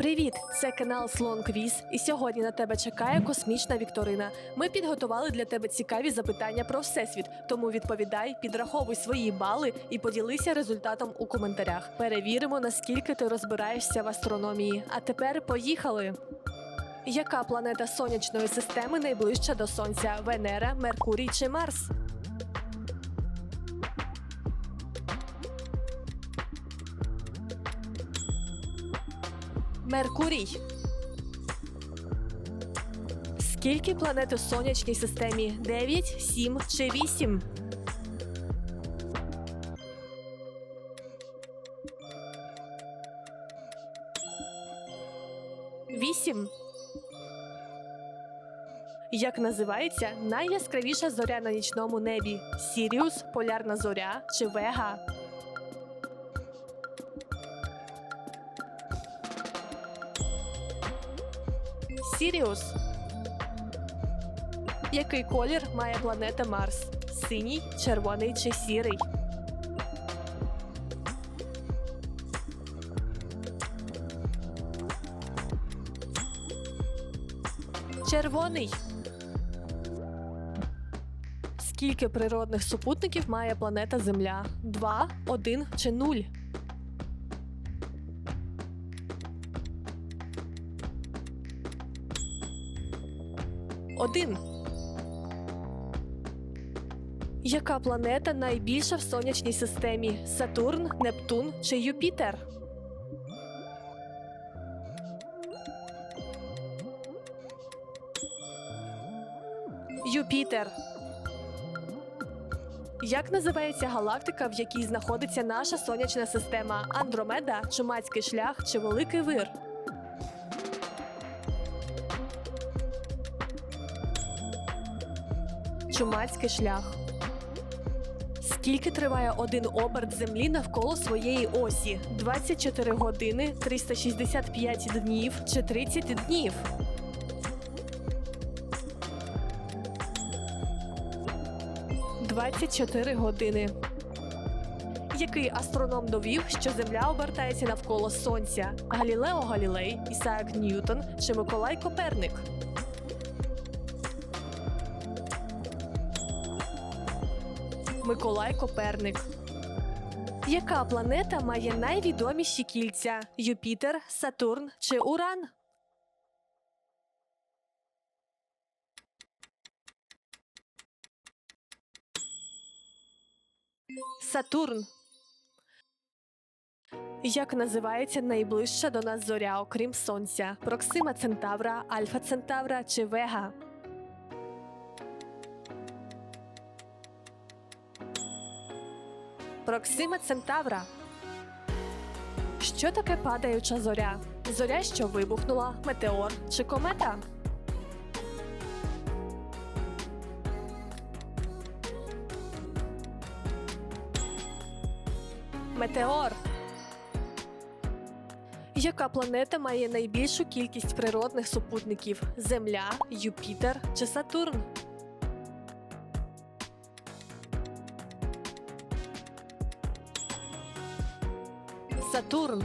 Привіт! Це канал Слон Квіз, і сьогодні на тебе чекає космічна вікторина. Ми підготували для тебе цікаві запитання про всесвіт, тому відповідай, підраховуй свої бали і поділися результатом у коментарях. Перевіримо, наскільки ти розбираєшся в астрономії. А тепер поїхали! Яка планета сонячної системи найближча до Сонця? Венера, Меркурій чи Марс? Меркурій. Скільки планет у сонячній системі? 9, 7 чи 8? Вісім. Як називається найяскравіша зоря на нічному небі? Сіріус, полярна зоря чи Вега? Сіріус. Який колір має планета Марс? Синій, червоний чи сірий? Червоний. Скільки природних супутників має планета Земля? Два, один чи нуль? Один. Яка планета найбільша в сонячній системі? Сатурн, Нептун чи Юпітер? Юпітер. Як називається галактика, в якій знаходиться наша сонячна система? Андромеда, Чумацький шлях чи Великий Вир? Чумацький шлях. Скільки триває один оберт Землі навколо своєї осі? 24 години, 365 днів чи 30 днів? Двадцять чотири години. Який астроном довів, що Земля обертається навколо Сонця? Галілео Галілей, Ісаак Ньютон чи Миколай Коперник? Миколай Коперник. Яка планета має найвідоміші кільця? Юпітер, Сатурн чи Уран? Сатурн. Як називається найближча до нас зоря, окрім Сонця? Проксима Центавра, Альфа Центавра чи Вега? Проксима Центавра. Що таке падаюча зоря? Зоря, що вибухнула, метеор чи комета? Метеор. Яка планета має найбільшу кількість природних супутників? Земля, Юпітер чи Сатурн? Сатурн.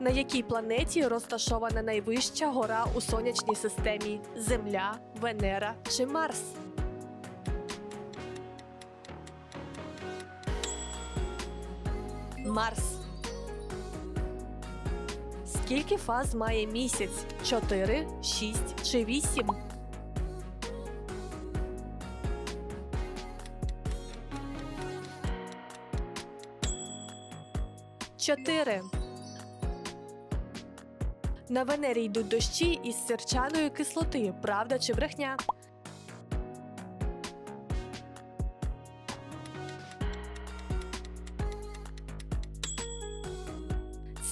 На якій планеті розташована найвища гора у сонячній системі? Земля, Венера чи Марс? Марс. Скільки фаз має місяць? 4, 6 чи 8? Чотири. На Венері йдуть дощі із сірчаної кислоти. Правда чи брехня?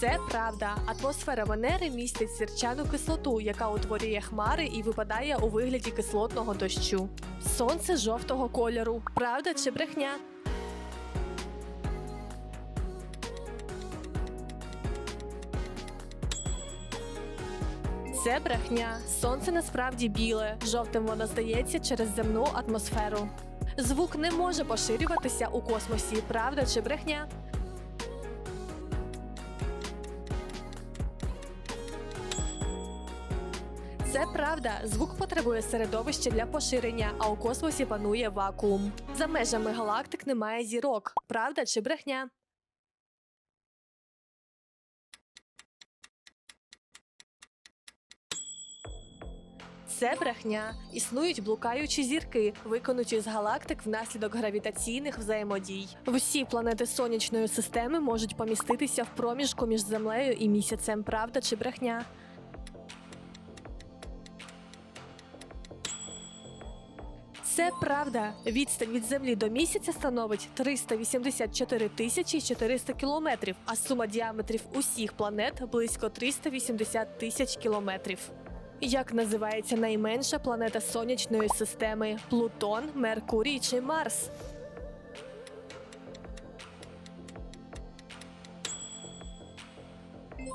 Це правда. Атмосфера Венери містить сірчану кислоту, яка утворює хмари і випадає у вигляді кислотного дощу. Сонце жовтого кольору. Правда чи брехня? Це брехня. Сонце насправді біле. Жовтим воно здається через земну атмосферу. Звук не може поширюватися у космосі. Правда чи брехня? Це правда. Звук потребує середовища для поширення, а у космосі панує вакуум. За межами галактик немає зірок. Правда чи брехня? Це брехня. Існують блукаючі зірки, виконуті з галактик внаслідок гравітаційних взаємодій. Всі планети сонячної системи можуть поміститися в проміжку між Землею і місяцем. Правда чи брехня? Це правда. Відстань від Землі до місяця становить 384 тисячі 400 кілометрів, а сума діаметрів усіх планет близько 380 тисяч кілометрів. Як називається найменша планета сонячної системи Плутон, Меркурій чи Марс?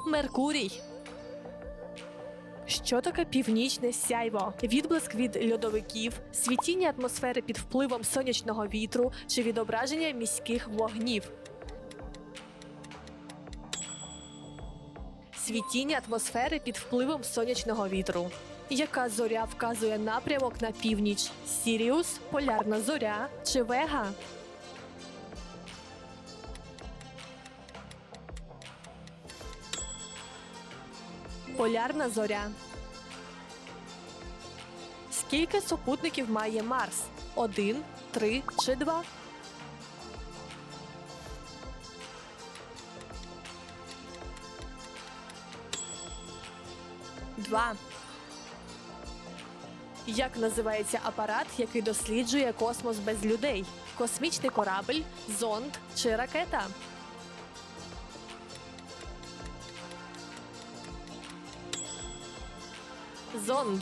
Меркурій. Що таке північне сяйво? Відблиск від льодовиків, світіння атмосфери під впливом сонячного вітру чи відображення міських вогнів. Світіння атмосфери під впливом сонячного вітру. Яка зоря вказує напрямок на північ? Сіріус, полярна зоря чи Вега? Полярна зоря. Скільки супутників має Марс? Один, три чи два? Два. Як називається апарат, який досліджує космос без людей? Космічний корабль, зонд чи ракета? Зонд.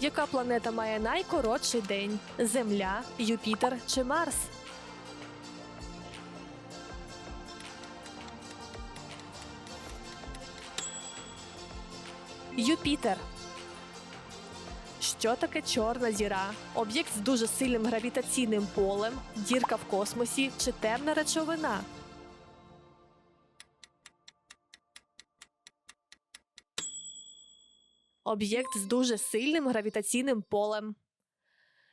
Яка планета має найкоротший день? Земля, Юпітер чи Марс? Юпітер. Що таке чорна зіра? Об'єкт з дуже сильним гравітаційним полем, дірка в космосі чи темна речовина? Об'єкт з дуже сильним гравітаційним полем.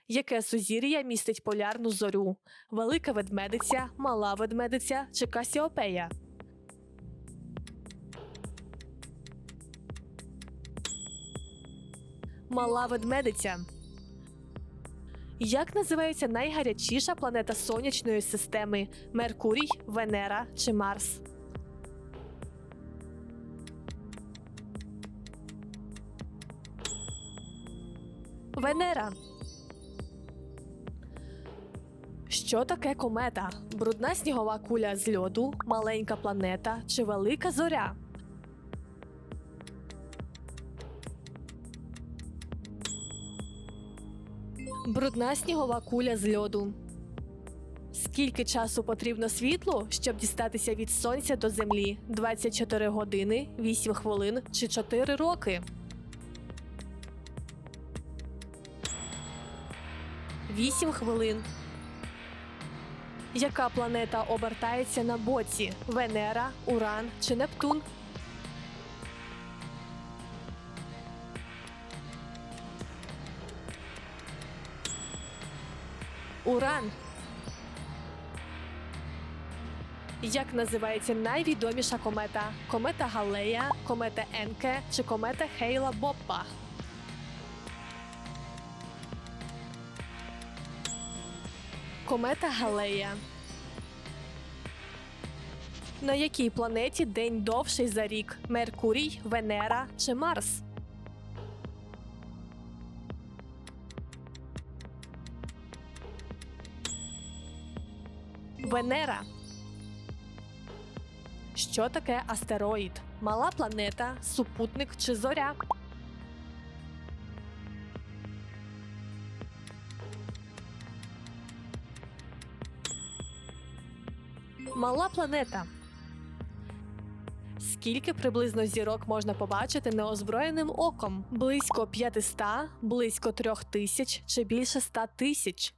Яке сузір'я містить полярну зорю? Велика ведмедиця, мала ведмедиця чи Касіопея? Мала ведмедиця. Як називається найгарячіша планета сонячної системи Меркурій, Венера чи Марс? Венера. Що таке комета? Брудна снігова куля з льоду, маленька планета чи велика зоря? Брудна снігова куля з льоду. Скільки часу потрібно світлу, щоб дістатися від сонця до землі? 24 години, 8 хвилин чи 4 роки? Вісім хвилин. Яка планета обертається на боці? Венера, Уран чи Нептун? Уран. Як називається найвідоміша комета? Комета Галея, комета Енке чи комета Хейла Боппа? Комета Галея. На якій планеті день довший за рік? Меркурій, Венера чи Марс? Венера. Що таке астероїд? Мала планета, супутник чи зоря? Мала планета. Скільки приблизно зірок можна побачити неозброєним оком? Близько 500, близько 3000 чи більше 100 тисяч?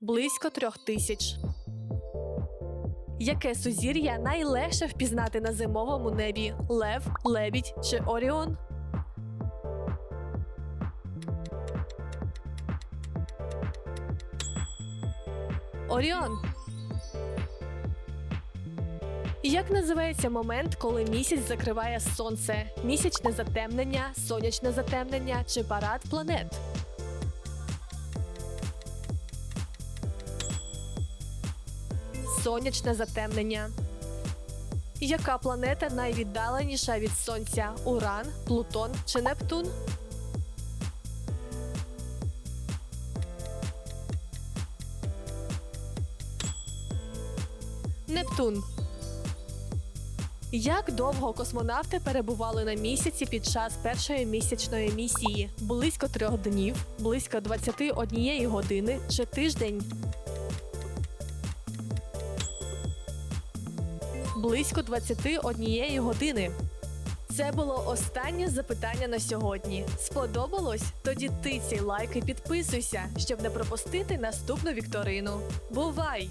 Близько трьох тисяч. Яке сузір'я найлегше впізнати на зимовому небі? Лев, лебідь чи Оріон? Оріон. Як називається момент, коли місяць закриває сонце? Місячне затемнення, сонячне затемнення чи парад планет? Сонячне затемнення. Яка планета найвіддаленіша від Сонця? Уран, Плутон чи Нептун? Нептун. Як довго космонавти перебували на місяці під час першої місячної місії? Близько трьох днів, близько 21 години чи тиждень? Близько 21 години. Це було останнє запитання на сьогодні. Сподобалось? Тоді тицяй лайк і підписуйся, щоб не пропустити наступну вікторину. Бувай!